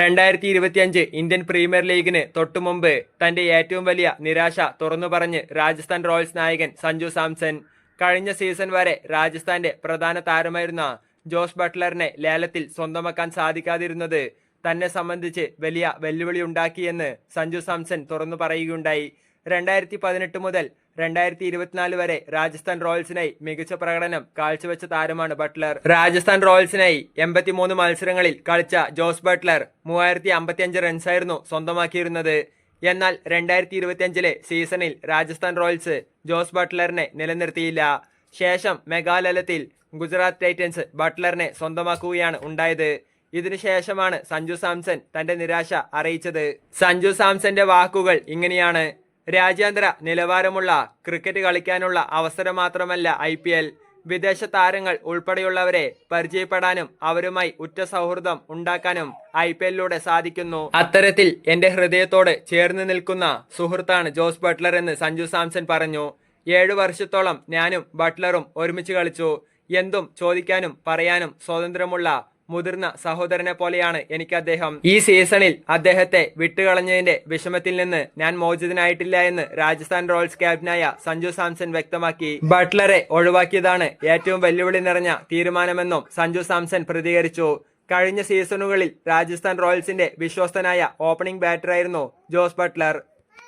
രണ്ടായിരത്തി ഇരുപത്തിയഞ്ച് Indian premier ലീഗിന് തൊട്ടുമുമ്പ് തന്റെ ഏറ്റവും വലിയ നിരാശ തുറന്നു പറഞ്ഞ് രാജസ്ഥാൻ റോയൽസ് നായകൻ സഞ്ജു സാംസൺ. കഴിഞ്ഞ സീസൺ വരെ രാജസ്ഥാന്റെ പ്രധാന താരമായിരുന്ന ജോസ് ബട്ട്ലറിനെ ലേലത്തിൽ സ്വന്തമാക്കാൻ സാധിക്കാതിരുന്നത് തന്നെ സംബന്ധിച്ച് വലിയ വെല്ലുവിളി ഉണ്ടാക്കിയെന്ന് സഞ്ജു സാംസൺ തുറന്നു പറയുകയുണ്ടായി. രണ്ടായിരത്തി പതിനെട്ട് മുതൽ രണ്ടായിരത്തി ഇരുപത്തിനാല് വരെ രാജസ്ഥാൻ റോയൽസിനായി മികച്ച പ്രകടനം കാഴ്ചവെച്ച താരമാണ് ബട്ട്ലർ. രാജസ്ഥാൻ റോയൽസിനായി എൺപത്തിമൂന്ന് മത്സരങ്ങളിൽ കളിച്ച ജോസ് ബട്ട്ലർ മൂവായിരത്തി അമ്പത്തിയഞ്ച് റൺസായിരുന്നു സ്വന്തമാക്കിയിരുന്നത്. എന്നാൽ രണ്ടായിരത്തി ഇരുപത്തിയഞ്ചിലെ സീസണിൽ രാജസ്ഥാൻ റോയൽസ് ജോസ് ബട്ട്ലറിനെ നിലനിർത്തിയില്ല. ശേഷം മെഗാലയത്തിൽ ഗുജറാത്ത് ടൈറ്റൻസ് ബട്ട്ലറിനെ സ്വന്തമാക്കുകയാണ് ഉണ്ടായത്. ഇതിനുശേഷമാണ് സഞ്ജു സാംസൺ തന്റെ നിരാശ അറിയിച്ചത്. സഞ്ജു സാംസന്റെ വാക്കുകൾ ഇങ്ങനെയാണ്. രാജ്യാന്തര നിലവാരമുള്ള ക്രിക്കറ്റ് കളിക്കാനുള്ള അവസരം മാത്രമല്ല ഐ പി എൽ. വിദേശ താരങ്ങൾ ഉൾപ്പെടെയുള്ളവരെ പരിചയപ്പെടാനും അവരുമായി ഉറ്റ സൗഹൃദം ഉണ്ടാക്കാനും ഐ പി എല്ലിലൂടെ സാധിക്കുന്നു. അത്തരത്തിൽ എന്റെ ഹൃദയത്തോട് ചേർന്ന് നിൽക്കുന്ന സുഹൃത്താണ് ജോസ് ബട്ട്ലർ എന്ന് സഞ്ജു സാംസൺ പറഞ്ഞു. ഏഴു വർഷത്തോളം ഞാനും ബട്ട്ലറും ഒരുമിച്ച് കളിച്ചു. എന്തും ചോദിക്കാനും പറയാനും സ്വാതന്ത്ര്യമുള്ള മുതിർന്ന സഹോദരനെ പോലെയാണ് എനിക്ക് അദ്ദേഹം. ഈ സീസണിൽ അദ്ദേഹത്തെ വിട്ടുകളഞ്ഞതിന്റെ വിഷമത്തിൽ നിന്ന് ഞാൻ മോചിതനായിട്ടില്ല എന്ന് രാജസ്ഥാൻ റോയൽസ് ക്യാപ്റ്റനായ സഞ്ജു സാംസൺ വ്യക്തമാക്കി. ബട്ട്ലറെ ഒഴിവാക്കിയതാണ് ഏറ്റവും വെല്ലുവിളി നിറഞ്ഞ തീരുമാനമെന്നും സഞ്ജു സാംസൺ പ്രതികരിച്ചു. കഴിഞ്ഞ സീസണുകളിൽ രാജസ്ഥാൻ റോയൽസിന്റെ വിശ്വസ്തനായ ഓപ്പണിംഗ് ബാറ്ററായിരുന്നു ജോസ് ബട്ട്ലർ.